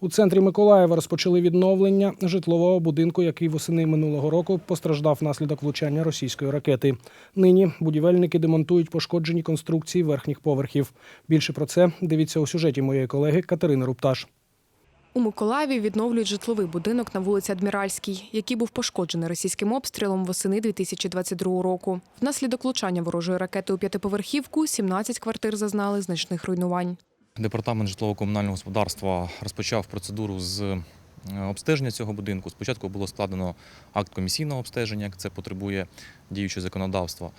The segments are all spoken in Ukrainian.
У центрі Миколаєва розпочали відновлення житлового будинку, який восени минулого року постраждав внаслідок влучання російської ракети. Нині будівельники демонтують пошкоджені конструкції верхніх поверхів. Більше про це дивіться у сюжеті моєї колеги Катерини Рупташ. У Миколаєві відновлюють житловий будинок на вулиці Адміральській, який був пошкоджений російським обстрілом восени 2022 року. Внаслідок влучання ворожої ракети у п'ятиповерхівку 17 квартир зазнали значних руйнувань. Департамент житлово-комунального господарства розпочав процедуру з е, обстеження цього будинку. Спочатку було складено акт комісійного обстеження, як це потребує діючого законодавство.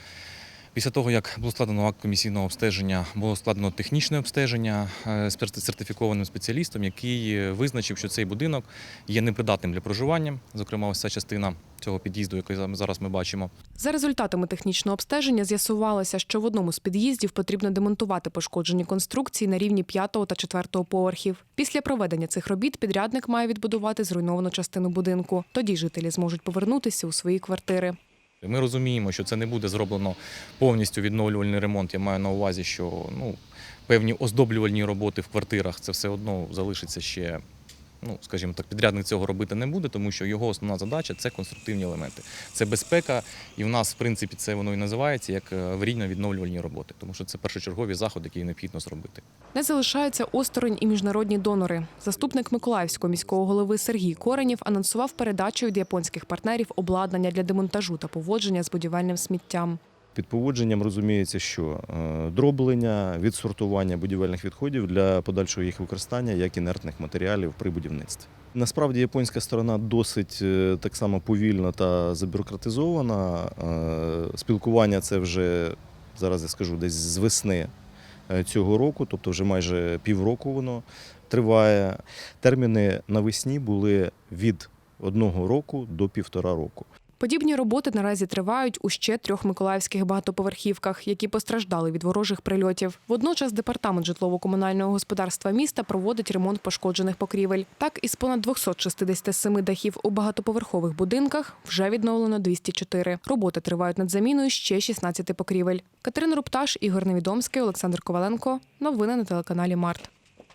Після того, як було складено акт комісійного обстеження, було складено технічне обстеження е, з сертифікованим спеціалістом, який е, визначив, що цей будинок є непридатним для проживання. Зокрема, ось ця частина цього під'їзду, який зараз ми бачимо. За результатами технічного обстеження з'ясувалося, що в одному з під'їздів потрібно демонтувати пошкоджені конструкції на рівні 5 та 4 поверхів. Після проведення цих робіт підрядник має відбудувати зруйновану частину будинку. Тоді жителі зможуть повернутися у свої квартири. Ми розуміємо, що це не буде зроблено повністю відновлювальний ремонт. Я маю на увазі, що ну, певні оздоблювальні роботи в квартирах це все одно залишиться ще. Ну, скажімо так, підрядник цього робити не буде, тому що його основна задача це конструктивні елементи. Це безпека, і в нас, в принципі, це воно і називається як е, аварійно-відновлювальні роботи, тому що це першочергові заходи, які необхідно зробити. Не залишаються осторонь і міжнародні донори. Заступник Миколаївського міського голови Сергій Коренів анонсував передачу від японських партнерів обладнання для демонтажу та поводження з будівельним сміттям. Під поводженням розуміється, що е, дроблення, відсортування будівельних відходів для подальшого їх використання як інертних матеріалів при будівництві. Насправді японська сторона досить е, так само повільна та забюрократизована. Е, Спілкування це вже зараз я скажу десь з весни цього року, тобто вже майже півроку воно триває. Терміни навесні були від одного року до півтора року. Подібні роботи наразі тривають у ще трьох миколаївських багатоповерхівках, які постраждали від ворожих прильотів. Водночас департамент житлово-комунального господарства міста проводить ремонт пошкоджених покрівель. Так, із понад 267 дахів у багатоповерхових будинках вже відновлено 204. Роботи тривають над заміною ще 16 покрівель. Катерина Рупташ, Ігор Невідомський, Олександр Коваленко. Новини на телеканалі Март.